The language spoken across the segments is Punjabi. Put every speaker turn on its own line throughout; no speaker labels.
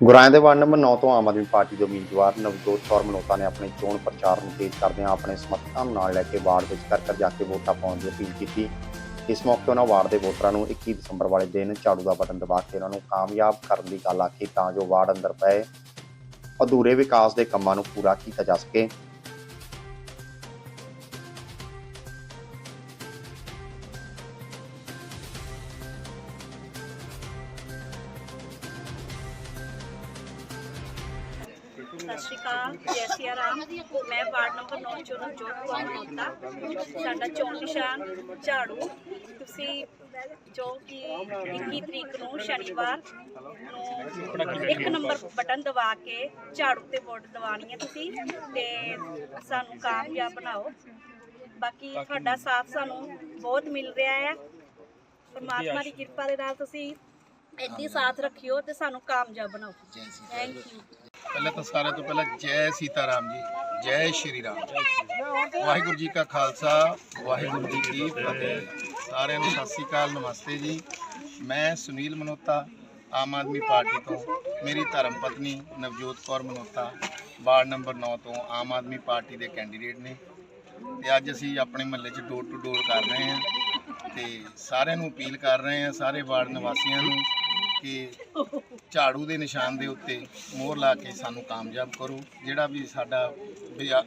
ਗੁਰਾਇਆਂ ਦੇ ਵਾਰਡ ਨੰਬਰ 9 ਤੋਂ ਆਮ ਆਦਮੀ ਪਾਰਟੀ ਦੇ ਉਮੀਦਵਾਰ ਨਵਜੋਤ ਕੌਰ ਮਨੋਤਾ ਨੇ ਆਪਣੇ ਚੋਣ ਪ੍ਰਚਾਰ ਨੂੰ ਤੇਜ਼ ਕਰਦਿਆਂ ਆਪਣੇ ਸਮਰਥਕਾਂ ਨੂੰ ਨਾਲ ਲੈ ਕੇ ਵਾਰਡ ਵਿੱਚ ਘਰ ਘਰ ਜਾ ਕੇ ਵੋਟਾਂ ਪਾਉਣ ਦੀ ਅਪੀਲ ਕੀਤੀ। ਇਸ ਮੌਕੇ ਉਹਨਾਂ ਵਾਰਡ ਦੇ ਵੋਟਰਾਂ ਨੂੰ 21 ਦਸੰਬਰ ਵਾਲੇ ਦਿਨ ਝਾੜੂ ਦਾ ਬਟਨ ਦਬਾ ਕੇ ਉਹਨਾਂ ਨੂੰ ਕਾਮਯਾਬ ਕਰਨ ਦੀ ਗੱਲ ਆਖੀ ਤਾਂ ਜੋ ਵਾਰਡ ਅੰਦਰ ਪਏ ਅਧੂਰੇ ਵਿਕਾਸ ਦੇ ਕੰਮਾਂ ਨੂੰ ਪੂਰਾ ਕੀਤਾ ਜਾ ਸਕੇ।
ਸਤਿ ਸ਼੍ਰੀ ਅਕਾਲ, ਜੈ ਸਿਆ ਰਾਮ ਮੈਂ ਵਾਰਡ ਨੰਬਰ 9 ਚੋਂ ਨਵਜੋਤ ਕੌਰ ਮਨੋਤਾ ਸਾਡਾ ਚੋਣ ਨਿਸ਼ਾਨ ਝਾੜੂ। ਤੁਸੀਂ ਜੋ ਕਿ 21 ਤਰੀਕ ਨੂੰ ਸ਼ਨੀਵਾਰ ਨੂੰ ਇੱਕ ਨੰਬਰ ਬਟਨ ਦਬਾ ਕੇ ਝਾੜੂ ਤੇ ਵੋਟ ਦਵਾਣੀ ਹੈ ਤੁਸੀਂ ਤੇ ਸਾਨੂੰ ਕਾਮਯਾਬ ਬਣਾਓ। ਬਾਕੀ ਤੁਹਾਡਾ ਸਾਥ ਸਾਨੂੰ ਬਹੁਤ ਮਿਲ ਰਿਹਾ ਹੈ। ਪਰਮਾਤਮਾ ਦੀ ਕਿਰਪਾ ਦੇ ਨਾਲ ਤੁਸੀਂ ਇੱਦੀ ਸਾਥ ਰੱਖਿਓ ਤੇ ਸਾਨੂੰ ਕਾਮਯਾਬ ਬਣਾਓ। ਥੈਂਕ ਯੂ
ਪਹਿਲਾਂ ਤਾਂ ਸਾਰਿਆਂ ਤੋਂ ਪਹਿਲਾਂ ਜੈ ਸੀਤਾ ਰਾਮ ਜੀ, ਜੈ ਸ਼੍ਰੀ ਰਾਮ ਵਾਹਿਗੁਰੂ ਜੀ ਕਾ ਖਾਲਸਾ, ਵਾਹਿਗੁਰੂ ਜੀ ਕੀ ਫਤਿਹ। ਸਾਰਿਆਂ ਨੂੰ ਸਤਿ ਸ੍ਰੀ ਅਕਾਲ, ਨਮਸਤੇ ਜੀ। ਮੈਂ ਸੁਨੀਲ ਮਨੋਤਾ, ਆਮ ਆਦਮੀ ਪਾਰਟੀ ਤੋਂ। ਮੇਰੀ ਧਰਮ ਪਤਨੀ ਨਵਜੋਤ ਕੌਰ ਮਨੋਤਾ, ਵਾਰਡ ਨੰਬਰ 9 ਤੋਂ ਆਮ ਆਦਮੀ ਪਾਰਟੀ ਦੇ ਕੈਂਡੀਡੇਟ ਨੇ। ਤੇ ਅੱਜ ਅਸੀਂ ਆਪਣੇ ਮਹੱਲੇ 'ਚ ਡੋਰ ਟੂ ਡੋਰ ਕਰ ਰਹੇ ਹਾਂ ਤੇ ਸਾਰਿਆਂ ਨੂੰ ਅਪੀਲ ਕਰ ਰਹੇ ਹਾਂ ਸਾਰੇ ਵਾਰਡ ਨਿਵਾਸੀਆਂ ਨੂੰ ਕਿ ਝਾੜੂ ਦੇ ਨਿਸ਼ਾਨ ਦੇ ਉੱਤੇ ਮੋਹਰ ਲਾ ਕੇ ਸਾਨੂੰ ਕਾਮਯਾਬ ਕਰੋ, ਜਿਹੜਾ ਵੀ ਸਾਡਾ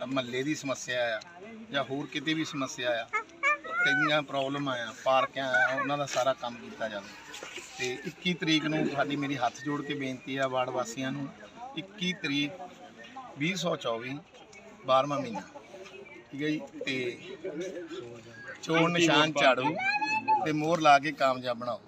ਮਹੱਲੇ ਦੀ ਸਮੱਸਿਆ ਆ ਜਾਂ ਹੋਰ ਕਿਤੇ ਵੀ ਸਮੱਸਿਆ ਆ, ਕਈਆਂ ਪ੍ਰੋਬਲਮ ਆ, ਪਾਰਕਾਂ ਆ, ਉਹਨਾਂ ਦਾ ਸਾਰਾ ਕੰਮ ਕੀਤਾ ਜਾਵੇ। ਤੇ 21 ਤਰੀਕ ਨੂੰ ਸਾਡੀ ਮੇਰੀ ਹੱਥ ਜੋੜ ਕੇ ਬੇਨਤੀ ਆ ਵਾਰਡ ਵਾਸੀਆਂ ਨੂੰ 21 ਤਰੀਕ 2024 12ਵਾਂ ਮਹੀਨਾ। ਠੀਕ ਹੈ ਜੀ? ਤੇ ਚੋਣ ਨਿਸ਼ਾਨ ਝਾੜੂ ਤੇ ਮੋਹਰ ਲਾ ਕੇ ਕਾਮਯਾਬ ਬਣਾਓ।